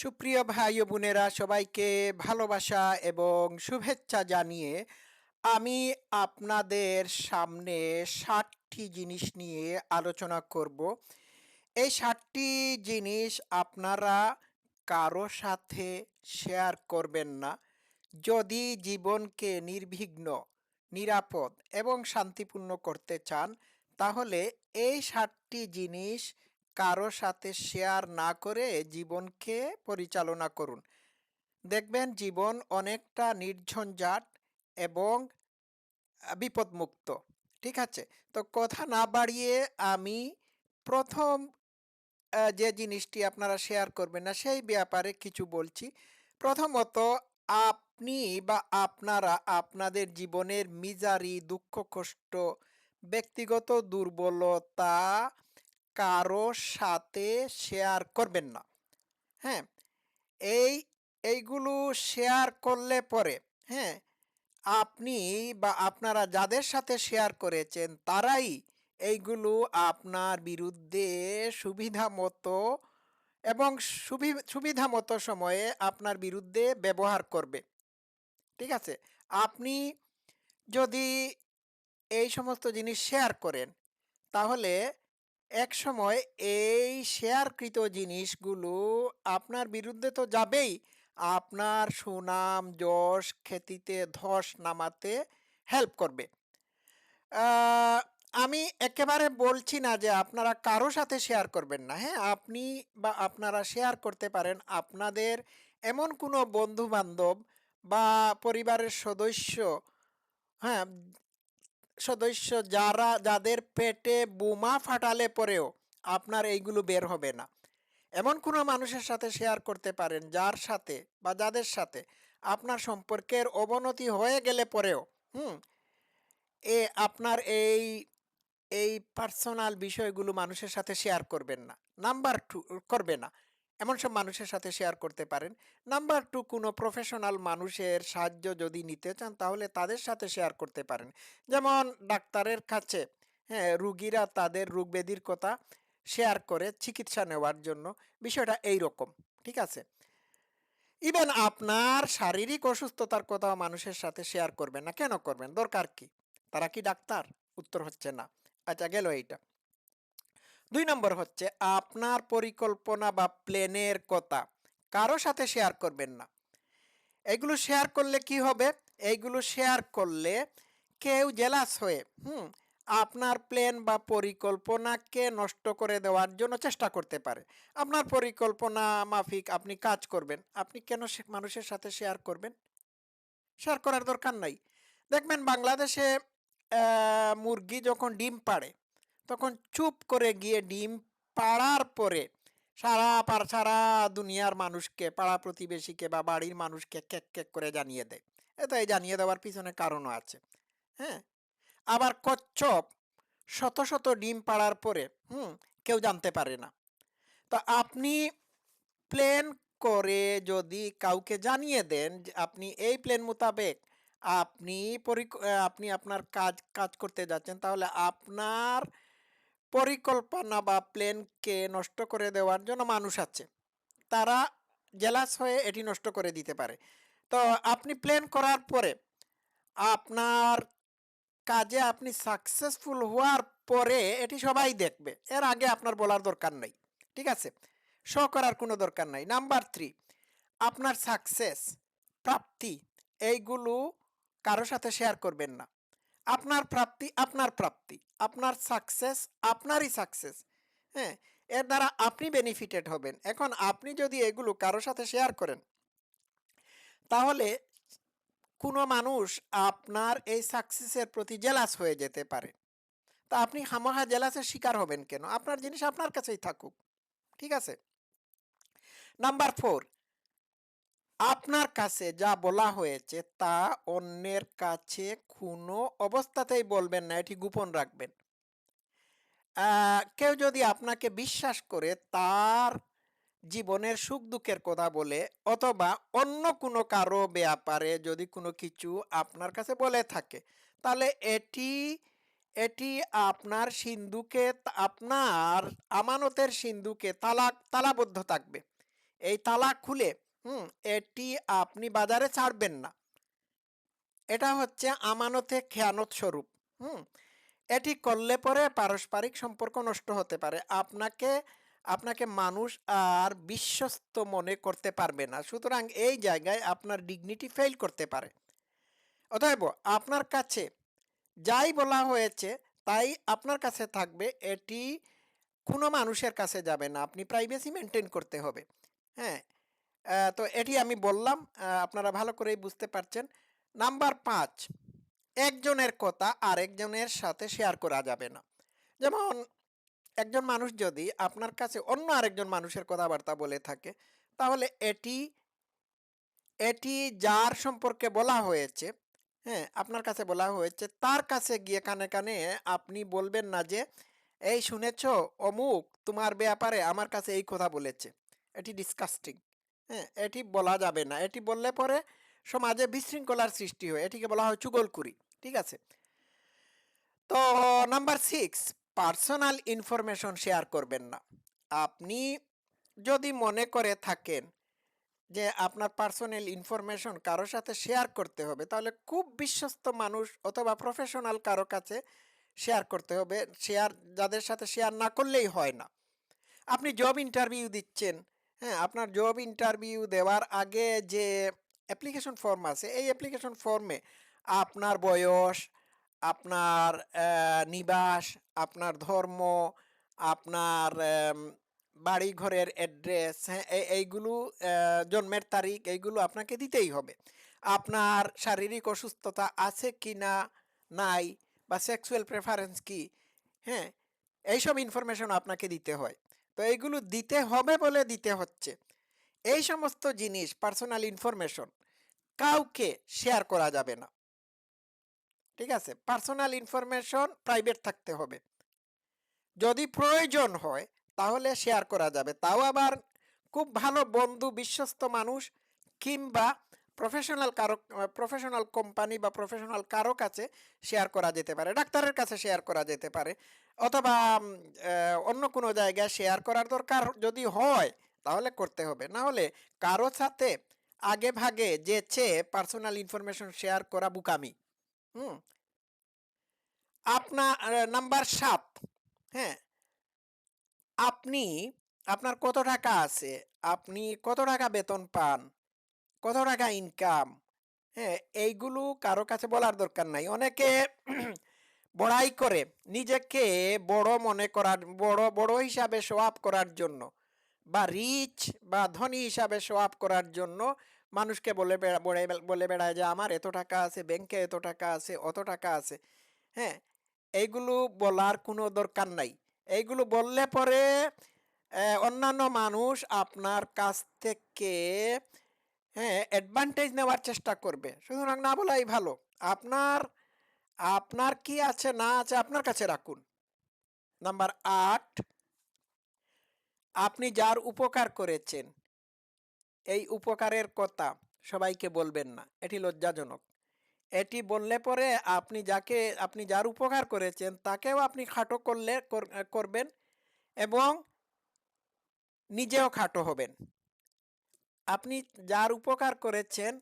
সুপ্রিয় ভাই ও বোনেরা, সবাইকে ভালোবাসা এবং শুভেচ্ছা জানিয়ে আমি আপনাদের সামনে ষাটটি জিনিস নিয়ে আলোচনা করব। এই ষাটটি জিনিস আপনারা কারও সাথে শেয়ার করবেন না। যদি জীবনকে নির্বিঘ্ন, নিরাপদ এবং শান্তিপূর্ণ করতে চান, তাহলে এই ষাটটি জিনিস কারও সাথে শেয়ার না করে জীবনকে পরিচালনা করুন দেখবেন জীবন অনেকটা নির্ঝঞ্ঝাট এবং বিপদমুক্ত। ঠিক আছে? তো কথা না বাড়িয়ে আমি প্রথম যে জিনিসটি আপনারা শেয়ার করবেন না সেই ব্যাপারে কিছু বলছি। প্রথমত আপনি বা আপনারা আপনাদের জীবনের মিজারি, দুঃখ কষ্ট, ব্যক্তিগত দুর্বলতা কারও সাথে শেয়ার করবেন না। হ্যাঁ? এই এইগুলো শেয়ার করলে পরে, হ্যাঁ? আপনি বা আপনারা যাদের সাথে শেয়ার করেছেন তারাই এইগুলো আপনার বিরুদ্ধে সুবিধামতো এবং সুবি সুবিধামতো সময়ে আপনার বিরুদ্ধে ব্যবহার করবে। ঠিক আছে? আপনি যদি এই সমস্ত জিনিস শেয়ার করেন তাহলে একসময় এই শেয়ারকৃত জিনিসগুলো আপনার বিরুদ্ধে তো যাবেই, আপনার সুনাম, যশ, খ্যাতিতে ধস নামাতে হেল্প করবে। আমি একেবারে বলছি না যে আপনারা কারও সাথে শেয়ার করবেন না। হ্যাঁ? আপনি বা আপনারা শেয়ার করতে পারেন আপনাদের এমন কোনো বন্ধু-বান্ধব বা পরিবারের সদস্য, হ্যাঁ? সদস্য যারা যাদের পেটে বোমা ফাটালে পরেও আপনার এইগুলো বের হবে না। এমন কোনো মানুষের সাথে শেয়ার করতে পারেন যার সাথে বা যাদের সাথে আপনার সম্পর্কের অবনতি হয়ে গেলে পরেও, হুম? এ আপনার এই, এই পার্সোনাল বিষয়গুলো মানুষের সাথে শেয়ার করবেন না। নাম্বার 2 করবে না। এমন সব মানুষের সাথে শেয়ার করতে পারেন। নাম্বার টু কোনো প্রফেশনাল মানুষের সাহায্য যদি নিতে চান তাহলে তাদের সাথে শেয়ার করতে পারেন। যেমন ডাক্তারের কাছে, হ্যাঁ? রুগীরা তাদের রোগ-ব্যাধির কথা শেয়ার করে চিকিৎসা নেওয়ার জন্য। বিষয়টা এইরকম। ঠিক আছে? ইভেন আপনার শারীরিক অসুস্থতার কথাও মানুষের সাথে শেয়ার করবেন না। কেন করবেন? দরকার কি? তারা কি ডাক্তার? উত্তর হচ্ছে না। আচ্ছা গেল এইটা। ২ নম্বর হচ্ছে আপনার পরিকল্পনা বা প্ল্যানের কথা কারও সাথে শেয়ার করবেন না। এগুলো শেয়ার করলে কি হবে? এইগুলো শেয়ার করলে কেউ জেলাস হয়ে, হুম? আপনার প্ল্যান বা পরিকল্পনাকে নষ্ট করে দেওয়ার জন্য চেষ্টা করতে পারে। আপনার পরিকল্পনা মাফিক আপনি কাজ করবেন। আপনি কেন মানুষের সাথে শেয়ার করবেন? শেয়ার করার দরকার নাই। দেখবেন বাংলাদেশে মুরগি যখন ডিম পাড়ে, তখন চুপ করে গিয়ে ডিম পাড়ার পরে সারা পার সারা দুনিয়ার মানুষকে, পাড়া প্রতিবেশীকে বা বাড়ির মানুষকে কেক ক্যাঁক করে জানিয়ে দেয়। এতো এই জানিয়ে দেওয়ার পিছনে কারণও আছে। হ্যাঁ? আবার কচ্ছপ শত, শত ডিম পাড়ার পরে, হুম? কেউ জানতে পারে না। তো আপনি প্ল্যান করে যদি কাউকে জানিয়ে দেন যে আপনি এই প্ল্যান মোতাবেক আপনি অ্যা আপনি আপনার কাজ কাজ করতে যাচ্ছেন তাহলে আপনার পরিকল্পনা বা প্ল্যানকে নষ্ট করে দেওয়ার জন্য মানুষ আছে। তারা জেলাস হয়ে এটি নষ্ট করে দিতে পারে। তো আপনি প্ল্যান করার পরে আপনার কাজে আপনি সাকসেসফুল হওয়ার পরে এটি সবাই দেখবে। এর আগে আপনার বলার দরকার নাই। ঠিক আছে? শো করার কোনো দরকার নাই। নাম্বার থ্রি আপনার সাকসেস, প্রাপ্তি এইগুলো কারও সাথে শেয়ার করবেন না। আপনার প্রাপ্তি আপনার প্রাপ্তি। আপনার সাকসেস আপনারই সাকসেস। হ্যাঁ? এর দ্বারা আপনি বেনিফিটেড হবেন। এখন আপনি যদি এগুলো কারও সাথে শেয়ার করেন, তাহলে কোনো মানুষ আপনার এই সাকসেসের প্রতি জেলাস হয়ে যেতে পারে। তা আপনি খামাখা জেলাসের শিকার হবেন কেন? আপনার জিনিস আপনার কাছেই থাকুক। ঠিক আছে? নাম্বার 4 আপনার কাছে যা বলা হয়েছে তা অন্যের কাছে কোনো অবস্থাতেই বলবেন না। এটি গোপন রাখবেন। কেউ যদি আপনাকে বিশ্বাস করে তার জীবনের সুখ-দুঃখের কথা বলে অথবা অন্য কোনো কারও ব্যাপারে যদি কোনো কিছু আপনার কাছে বলে থাকে, তাহলে এটি এটি আপনার সিন্ধুকে আপনার আমানতের সিন্ধুকে তালা তালাবদ্ধ থাকবে। এই তালা খুলে হুম, এটি আপনি বাজারে ছাড়বেন না। এটা হচ্ছে আমানতে খেয়ানত স্বরূপ। হুম, এটি করলে পরে পারস্পরিক সম্পর্ক নষ্ট হতে পারে। আপনাকে আপনাকে মানুষ আর বিশ্বস্ত মনে করতে পারবে না। সুতরাং এই জায়গায় আপনার ডিগনিটি ফেল করতে পারে। অতএব আপনার কাছে যাই বলা হয়েছে তাই আপনার কাছে থাকবে। এটি কোনো মানুষের কাছে যাবে না। আপনি প্রাইভেসি মেনটেন করতে হবে। হ্যাঁ তো এটি আমি বললাম আপনারা ভালো করেই বুঝতে পারছেন। নাম্বার পাঁচ, একজনের কথা আরেকজনের সাথে শেয়ার করা যাবে না। যেমন, একজন মানুষ যদি আপনার কাছে অন্য আরেকজন মানুষের কথাবার্তা বলে থাকে, তাহলে এটি এটি যার সম্পর্কে বলা হয়েছে হ্যাঁ আপনার কাছে বলা হয়েছে, তার কাছে গিয়ে কানে কানে আপনি বলবেন না যে, এই শুনেছ, অমুক তোমার ব্যাপারে আমার কাছে এই কথা বলেছে। এটি ডিসকাস্টিং হ্যাঁ এটি বলা যাবে না। এটি বললে পরে সমাজে বিশৃঙ্খলার সৃষ্টি হয়। এটিকে বলা হয় চুগলকুরি ঠিক আছে? তো number six, personal information share করবেন না। আপনি যদি মনে করে থাকেন যে আপনার পার্সোনাল ইনফরমেশন কারোর সাথে শেয়ার করতে হবে, তাহলে খুব বিশ্বস্ত মানুষ অথবা প্রফেশনাল কারও কাছে শেয়ার করতে হবে। শেয়ার যাদের সাথে শেয়ার না করলেই হয় না। আপনি জব ইন্টারভিউ দিচ্ছেন হ্যাঁ আপনার জব ইন্টারভিউ দেওয়ার আগে যে অ্যাপ্লিকেশন ফর্ম আছে, এই অ্যাপ্লিকেশন ফর্মে আপনার বয়স, আপনার নিবাস, আপনার ধর্ম, আপনার বাড়ি ঘরের অ্যাড্রেস হ্যাঁ এই- এইগুলো জন্মের তারিখ, এইগুলো আপনাকে দিতেই হবে। আপনার শারীরিক অসুস্থতা আছে কি না নাই, বা সেক্সুয়াল প্রেফারেন্স কি হ্যাঁ এইসব ইনফরমেশন আপনাকে দিতে হয়। তো এইগুলো দিতে হবে বলে দিতে হচ্ছে। এই সমস্ত জিনিস পার্সোনাল ইনফরমেশন কাউকে শেয়ার করা যাবে না। ঠিক আছে? পার্সোনাল ইনফরমেশন প্রাইভেট থাকতে হবে। যদি প্রয়োজন হয়, তাহলে শেয়ার করা যাবে। তাও আবার খুব ভালো বন্ধু, বিশ্বস্ত মানুষ কিংবা প্রফেশনাল কারও প্রফেশনাল কোম্পানি বা প্রফেশনাল কারও কাছে শেয়ার করা যেতে পারে। ডাক্তারের কাছে শেয়ার করা যেতে পারে। অথবা অন্য কোনো জায়গায় শেয়ার করার দরকার যদি হয়, তাহলে করতে হবে। না হলে কারও সাথে আগে ভাগে যেচে পার্সোনাল ইনফরমেশন শেয়ার করা বুকামি। হুম? আপনার নাম্বার সাত হ্যাঁ? আপনি, আপনার কত টাকা আছে? আপনি কত টাকা বেতন পান? কত টাকা ইনকাম হ্যাঁ এইগুলো কারও কাছে বলার দরকার নাই। অনেকে বড়াই করে নিজেকে বড় মনে করার, বড় বড় হিসাবে সোয়াব করার জন্য বা রিচ বা ধনী হিসাবে সোয়াব করার জন্য মানুষকে বলে বেড়া- বলে বেড়ায় যে আমার এত টাকা আছে ব্যাংকে এত টাকা আছে, অত টাকা আছে। হ্যাঁ এইগুলো বলার কোনো দরকার নাই। এইগুলো বললে পরে অন্যান্য মানুষ আপনার কাছ থেকে হ্যাঁ অ্যাডভান্টেজ নেওয়ার চেষ্টা করবে। সুতরাং না বলাই ভালো। আপনার আপনার কি আছে না আছে আপনার কাছে রাখুন। নাম্বার আট, আপনি যার উপকার করেছেন, এই উপকারের কথা সবাইকে বলবেন না, এটি লজ্জাজনক। এটি বললে পরে আপনি যাকে, আপনি যার উপকার করেছেন তাকেও আপনি খাটো করলে করবেন এবং নিজেও খাটো হবেন। আপনি যার উপকার করেছেন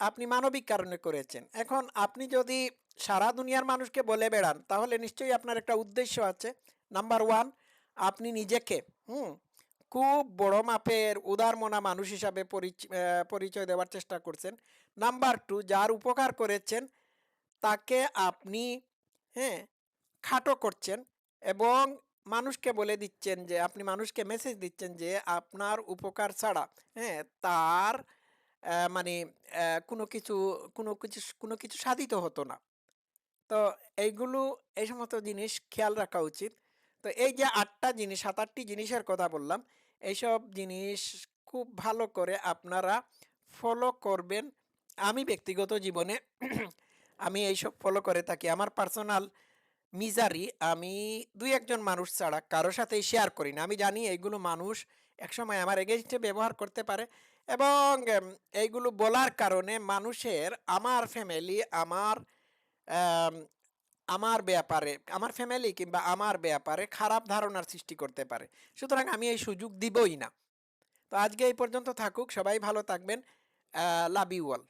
আপনি মানবিক কারণে করেছেন। এখন আপনি যদি সারা দুনিয়ার মানুষকে বলে বেড়ান, তাহলে নিশ্চয়ই আপনার একটা উদ্দেশ্য আছে। নাম্বার ওয়ান আপনি নিজেকে, হুম, খুব বড় মাপের উদারমনা মানুষ হিসাবে পরিচ- পরিচয় দেওয়ার চেষ্টা করছেন। নাম্বার টু যার উপকার করেছেন, তাকে আপনি হ্যাঁ খাটো করছেন এবং মানুষকে বলে দিচ্ছেন যে, আপনি মানুষকে মেসেজ দিচ্ছেন যে, আপনার উপকার ছাড়া হ্যাঁ তার মানে কোনো কিছু কোনো কিছু কোনো কিছু সাধিত হতো না। তো এইগুলো, এই সমস্ত জিনিস খেয়াল রাখা উচিত। তো এই যে আটটা জিনিস সাত আটটি জিনিসের কথা বললাম, এইসব জিনিস খুব ভালো করে আপনারা ফলো করবেন। আমি ব্যক্তিগত জীবনে, আমি এইসব ফলো করে থাকি। আমার পার্সোনাল মিজারি আমি দুই একজন মানুষ ছাড়া কারোর সাথেই শেয়ার করি না। আমি জানি এইগুলো মানুষ একসময় আমার এগেনস্টে ব্যবহার করতে পারে। এবং এইগুলো বলার কারণে মানুষের, আমার ফ্যামিলি আমার আমার ব্যাপারে, আমার ফ্যামিলি কিংবা আমার ব্যাপারে খারাপ ধারণার সৃষ্টি করতে পারে। সুতরাং আমি এই সুযোগ দিবই না। তো আজকে এই পর্যন্ত থাকুক, সবাই ভালো থাকবেন লাভ ইউ অল